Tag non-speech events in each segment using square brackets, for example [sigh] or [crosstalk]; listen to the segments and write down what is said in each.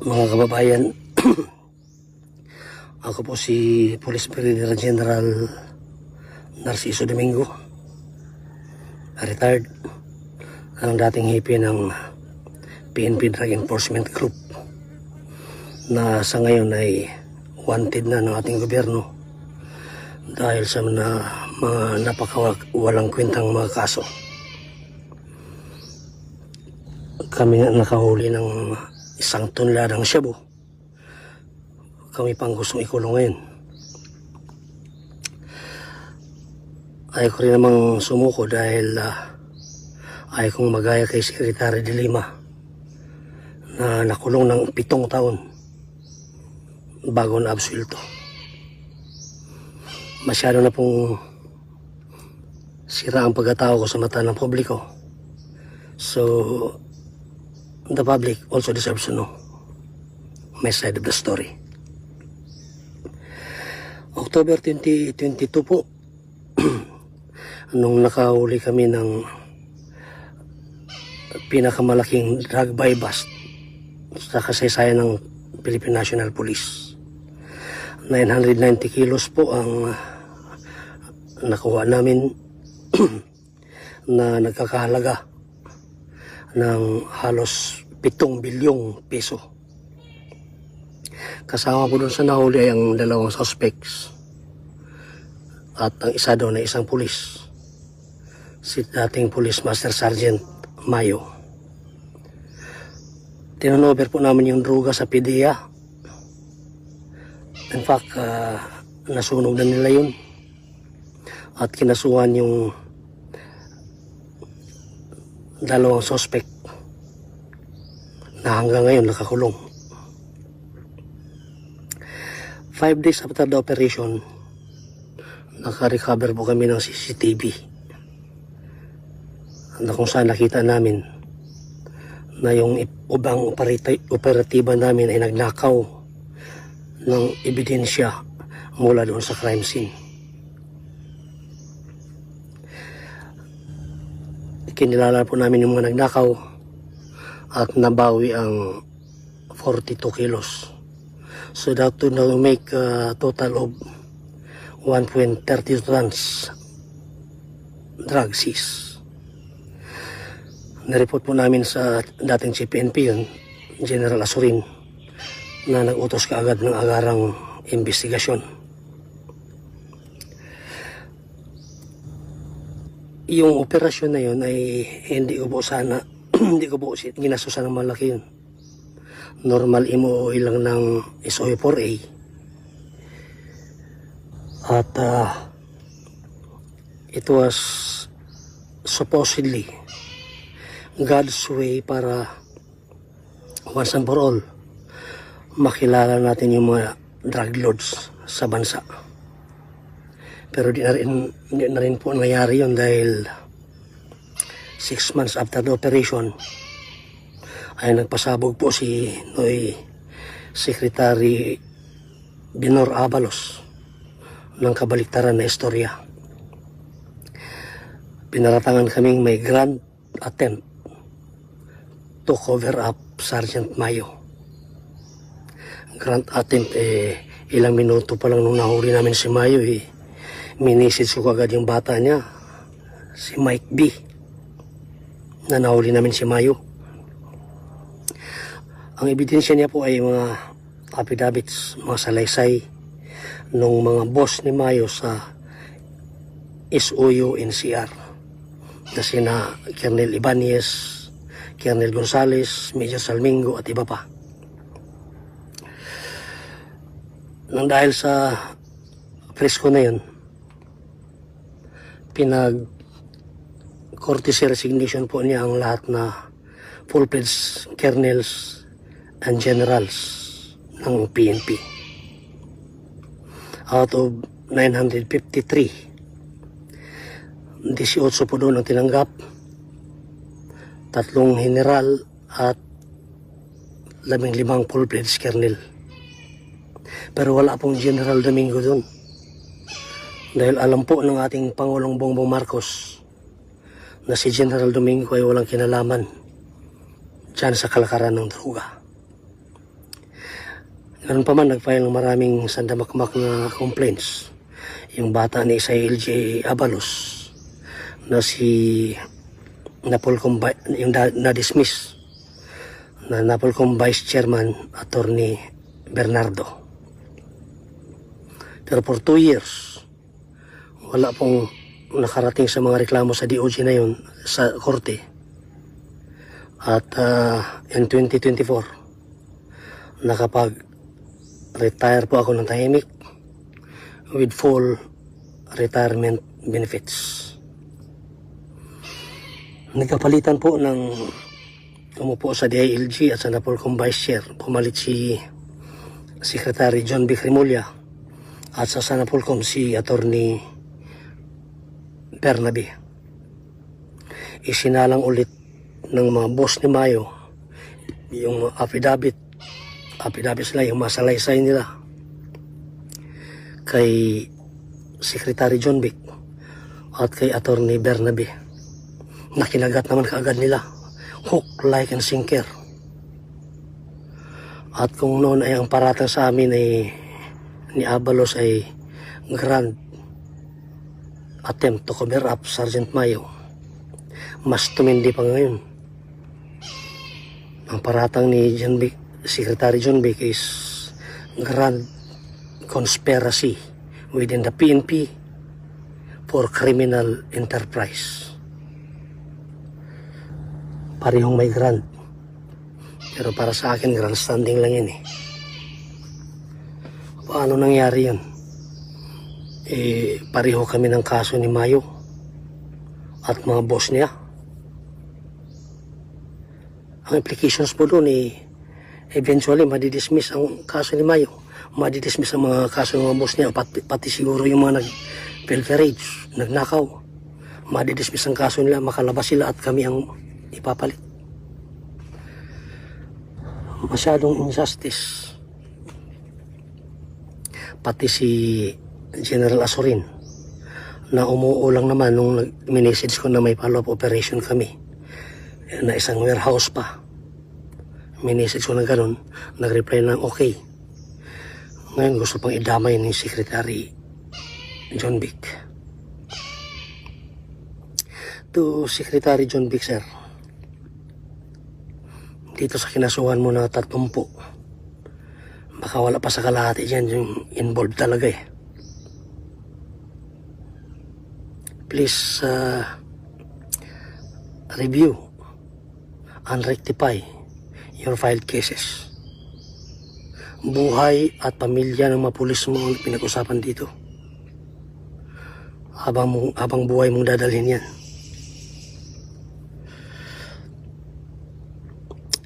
mga kababayan, [clears throat] ako po si Police Brigadier General Narciso Domingo, retired, ang dating hipi ng PNP Drug Enforcement Group na sa ngayon ay wanted na ng ating gobyerno dahil sa na, mga napakawalang kwentang mga kaso. Kami nakahuli ng isang tonladang shabu. Kami pang gustong ikulong ngayon. Ayaw ko rin namang sumuko dahil ah, ayaw kong magaya kay Secretary de Lima na nakulong ng pitong taon bago na absuelto. Masyado na pong sira ang pagkatao ko sa mata ng publiko. So, the public also deserves to know my side of the story. October 2022 po, [clears throat] nung nakahuli kami ng pinakamalaking drug buy bust sa kasaysayan ng Philippine National Police. 990 kilos po ang nakuha namin [clears throat] na nagkakahalaga ng halos 7 bilyong peso. Kasama po doon sa nahuli ay ang dalawang suspects at ang isa doon ay isang pulis. Si dating Police Master Sergeant Mayo. Tinunover po namin yung droga sa PDEA. In fact, ah, nasunog na nila yun. At kinasuhan yung dalawang suspect na hanggang ngayon nakakulong. Five days after the operation, naka-recover po kami ng CCTV na kung saan nakita namin na yung ubang operati- operatiba namin ay nagnakaw ng ebidensya mula doon sa crime scene. Kinilala po namin yung mga nagnakaw at nabawi ang 42 kilos. So that to now make a total of 1.30 tons drug seize. Nareport po namin sa dating CPNP yun, General Asurin, na nag-utos kaagad ng agarang investigasyon. Yung operasyon na yun ay hindi ko sana, [clears throat] hindi ko po si- ginastusan ng malaki yun. Normal MOOE lang ng SOE4A. At ah, it was supposedly God's way para once and for all makilala natin yung mga drug lords sa bansa. Pero di na rin, di na rin po nangyari yun dahil six months after the operation ay nagpasabog po si Noy Secretary Binor Abalos ng kabaliktaran na istorya. Pinaratangan kaming may grand attempt to cover up Sergeant Mayo. Grand attempt eh, ilang minuto pa lang nung nahuli namin si Mayo eh, minisid ko agad yung bata niya, si Mike B. Na nahuli namin si Mayo. Ang ebidensya niya po ay mga affidavits, mga salaysay ng mga boss ni Mayo sa SOU NCR na sina Colonel Ibanez, Colonel Gonzales, Major Salmingo at iba pa. Nang dahil sa presko na yun, pinag courtesy resignation po niya ang lahat na full-fledged colonels and generals ng PNP. Out of 953, 18 po doon ang tinanggap, tatlong general at labing limang full-fledged colonel. Pero wala pong General Domingo doon. Dahil alam po ng ating Pangulong Bongbong Marcos na si General Domingo ay walang kinalaman dyan sa kalakaran ng droga. Ganun pa man, nag-file ng maraming sandamakmak na complaints. Yung bata ni Isay LJ Abalos na si Napolcom, Vi- yung na-dismiss na Napolcom Vice Chairman Attorney Bernardo. Pero for two years, wala pong nakarating sa mga reklamo sa DOJ na yun sa korte. At ah, in 2024, nakapag-retire po ako ng tahimik with full retirement benefits. Nagkapalitan po ng umupo sa DILG at sa Napolcom Vice Chair. Pumalit si Secretary John B. At sa Sanapolcom si Attorney Bernabe. Isinalang ulit ng mga boss ni Mayo yung affidavit. Affidavit sila yung masalaysay nila. Kay Secretary John Vic at kay Attorney Bernabe na kinagat naman kaagad nila. Hook, like, and sinker. At kung noon ay ang paratang sa amin ay ni Abalos ay grand attempt to cover up Sergeant Mayo mas tumindi pa ngayon ang paratang ni John Vic, Secretary John Vic is grand conspiracy within the PNP for criminal enterprise. Parehong may grand. Pero para sa akin, grand standing lang yan eh. Paano nangyari yan? Eh, pareho kami ng kaso ni Mayo at mga boss niya. Ang implications po doon eh, eventually madidismiss ang kaso ni Mayo. Madidismiss ang mga kaso ng mga boss niya, pati, pati siguro yung mga nag-pilferage, nagnakaw. Madidismiss ang kaso nila, makalabas sila at kami ang ipapalit. Masyadong injustice. Pati si General Asorin na umuulang naman nung nag-message ko na may follow-up operation kami na isang warehouse pa. Minisage ko na ganun, nag-reply ng okay. Ngayon gusto pang idamay ni Secretary John Vic. To Secretary John Vic, sir. Dito sa kinasuhan mo na tatumpo. Baka wala pa sa kalahati dyan yung involved talaga eh. Please, uh, review and rectify your filed cases. Buhay at pamilya ng mga pulis mo ang pinag-usapan dito. Habang, mo- habang buhay mong dadalhin yan.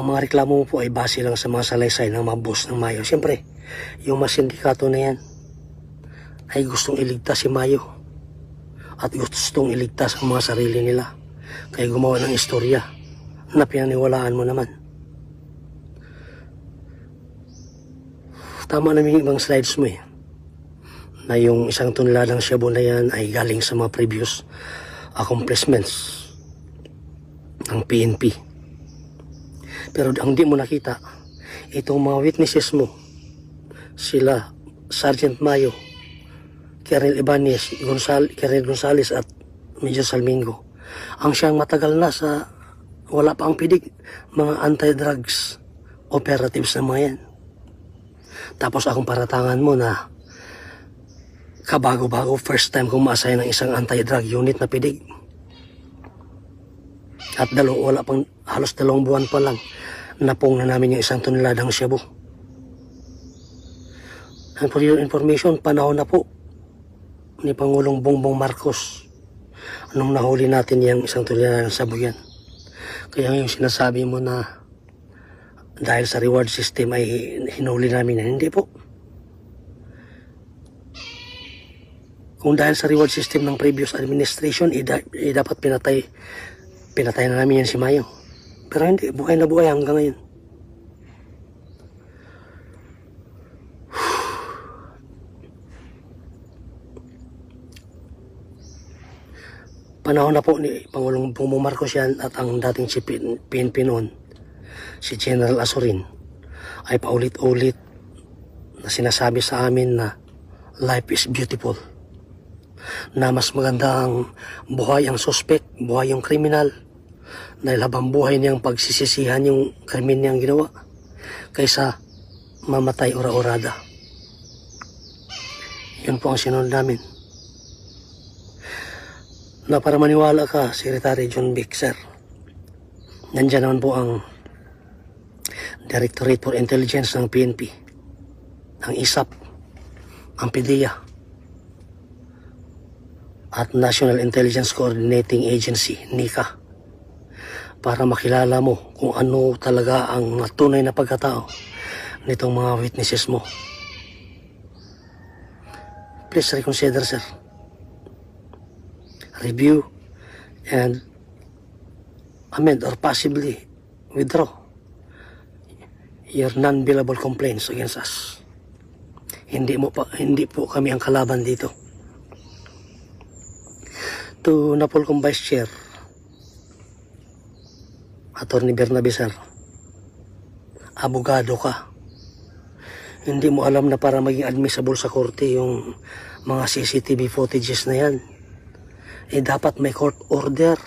Ang mga reklamo mo po ay base lang sa mga salaysay ng mga boss ng Mayo. Siyempre, yung mga sindikato na yan ay gustong iligtas si Mayo at gustong iligtas ang mga sarili nila. Kaya gumawa ng istorya na pinaniwalaan mo naman. Tama naman yung ibang slides mo eh. Na yung isang tonladang shabu na yan ay galing sa mga previous accomplishments ng PNP. Pero ang di mo nakita, itong mga witnesses mo, sila, Sergeant Mayo, Kerel Ibanez, Gonzal, Kerel Gonzales at Major Salmingo, ang siyang matagal na sa wala pa ang pidig, mga anti-drugs operatives na mga yan. Tapos akong paratangan mo na kabago-bago, first time kong ma-assign ng isang anti-drug unit na pidig. At dalawang, wala pang halos dalawang buwan pa lang, napong na namin yung isang toneladang shabu. And for your information, panahon na po ni Pangulong Bongbong Marcos nung nahuli natin yung isang toneladang shabu yan. Kaya yung sinasabi mo na dahil sa reward system ay hinuli namin yan, hindi po. Kung dahil sa reward system ng previous administration, eh, eh, dapat pinatay pinatay na namin yan si Mayo. Pero hindi, buhay na buhay hanggang ngayon. Panahon na po ni Pangulong Bongbong Marcos yan at ang dating si PN- PNP noon, si General Asorin, ay paulit-ulit na sinasabi sa amin na life is beautiful. Na mas maganda ang buhay ang suspect, buhay yung kriminal, dahil habang buhay niyang pagsisisihan yung krimen niyang ginawa, kaysa mamatay ora-orada. Yun po ang sinunod namin. Na para maniwala ka, Secretary John sir. Nandiyan naman po ang Directorate for Intelligence ng PNP, ang ISAP, ang PDEA, at National Intelligence Coordinating Agency, NICA, para makilala mo kung ano talaga ang tunay na pagkatao nitong mga witnesses mo. Please reconsider, sir. Review and amend or possibly withdraw your non-billable complaints against us. Hindi mo pa hindi po kami ang kalaban dito. To Napolcom Vice Chair, Attorney Bernabe sir, abogado ka. Hindi mo alam na para maging admissible sa korte yung mga CCTV footages na yan. Eh dapat may court order.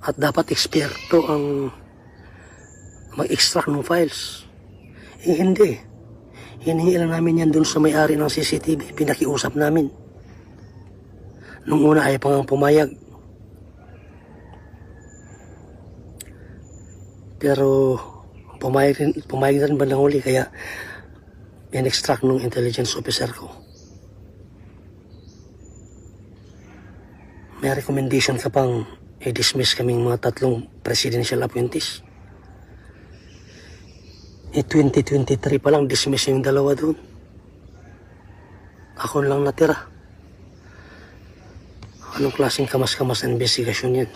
At dapat eksperto ang mag-extract ng files. Eh hindi. Hinihingi namin yan dun sa may-ari ng CCTV. Pinakiusap namin. Nung una ay pangang pumayag. Pero pumayag rin, pumayag rin bandang huli kaya in-extract ng intelligence officer ko. May recommendation ka pang i-dismiss kaming mga tatlong presidential appointees. Eh, 2023 pa lang, dismiss yung dalawa doon. Ako lang natira. Anong klaseng kamas-kamas na investigasyon yan?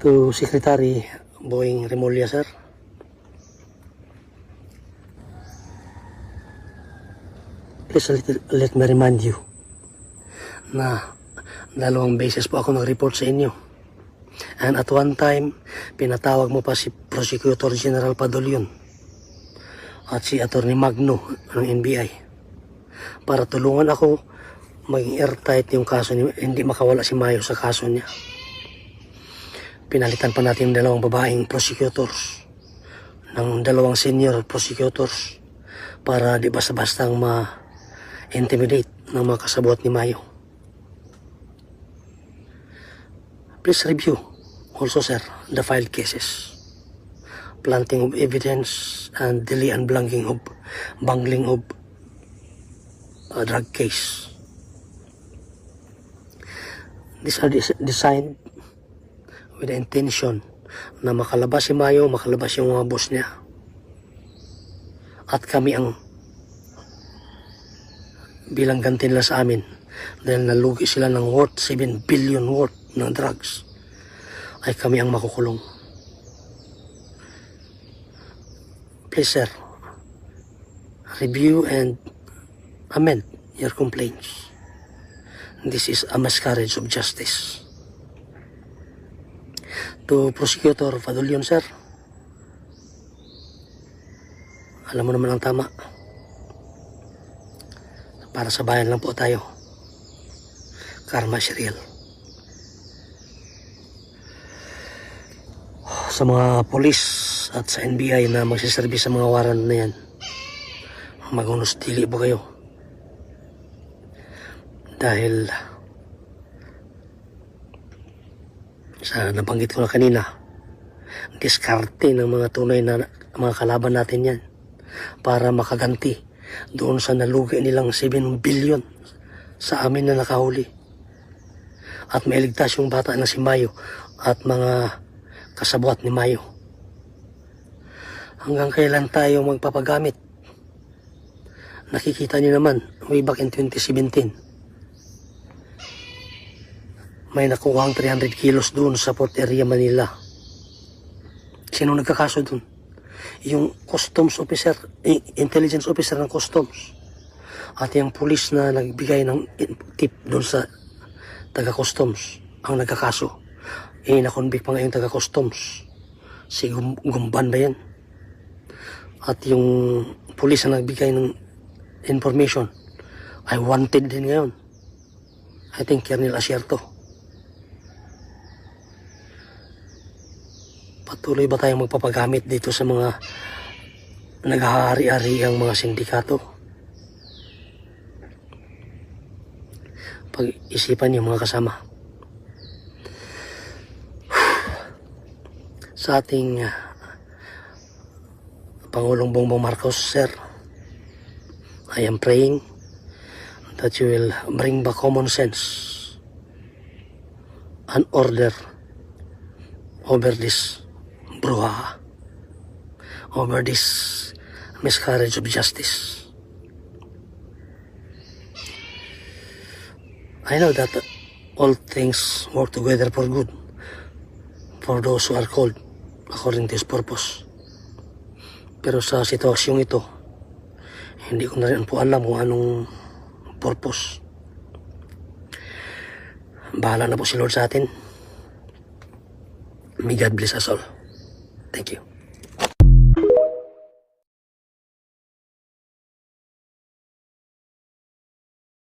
To Secretary Boeing Remulla, sir. Please let, let me remind you na dalawang beses po ako nag-report sa inyo. And at one time, pinatawag mo pa si Prosecutor General Padolion at si Attorney Magno ng NBI para tulungan ako maging airtight yung kaso niya, hindi makawala si Mayo sa kaso niya. Pinalitan pa natin yung dalawang babaeng prosecutors ng dalawang senior prosecutors para di basta-bastang ma-intimidate ng mga kasabot ni Mayo. Please review also, sir, the filed cases. Planting of evidence and delay and blanking of bungling of a drug case. These are des- designed with the intention na makalabas si Mayo, makalabas yung mga boss niya. At kami ang bilang ganti nila sa amin dahil nalugi sila ng worth 7 billion worth ng drugs ay kami ang makukulong. Please sir, review and amend your complaints. This is a miscarriage of justice. To Prosecutor Fadulion, sir, alam mo naman ang tama. Para sa bayan lang po tayo. Karma is real. Sa mga polis at sa NBI na magsiservis sa mga warrant na yan, magunos dili po kayo. Dahil sa nabanggit ko na kanina, diskarte ng mga tunay na mga kalaban natin yan para makaganti doon sa nalugi nilang 7 billion sa amin na nakahuli. At mailigtas yung bata na si Mayo at mga kasabwat ni Mayo. Hanggang kailan tayo magpapagamit? Nakikita niyo naman, way back in 2017, may nakuha ang 300 kilos doon sa Port Area, Manila. Sino nagkakaso doon? Yung customs officer, eh, intelligence officer ng customs. At yung police na nagbigay ng tip doon sa taga-customs ang nagkakaso. Eh, nakonvict pa ngayon taga-customs. Si Gum- Gumban ba yan? At yung pulis na nagbigay ng information ay wanted din ngayon. I think Colonel Asierto. Patuloy ba tayong magpapagamit dito sa mga naghahari-ari ang mga sindikato? Pag-isipan niyo mga kasama. [sighs] Sa ating ah, Pangulong Bongbong Marcos, Sir, I am praying that you will bring back common sense and order over this brouhaha, over this miscarriage of justice. I know that all things work together for good for those who are called according to His purpose. Pero sa sitwasyong ito, hindi ko na rin po alam kung anong purpose. Bahala na po si Lord sa atin. May God bless us all. Thank you.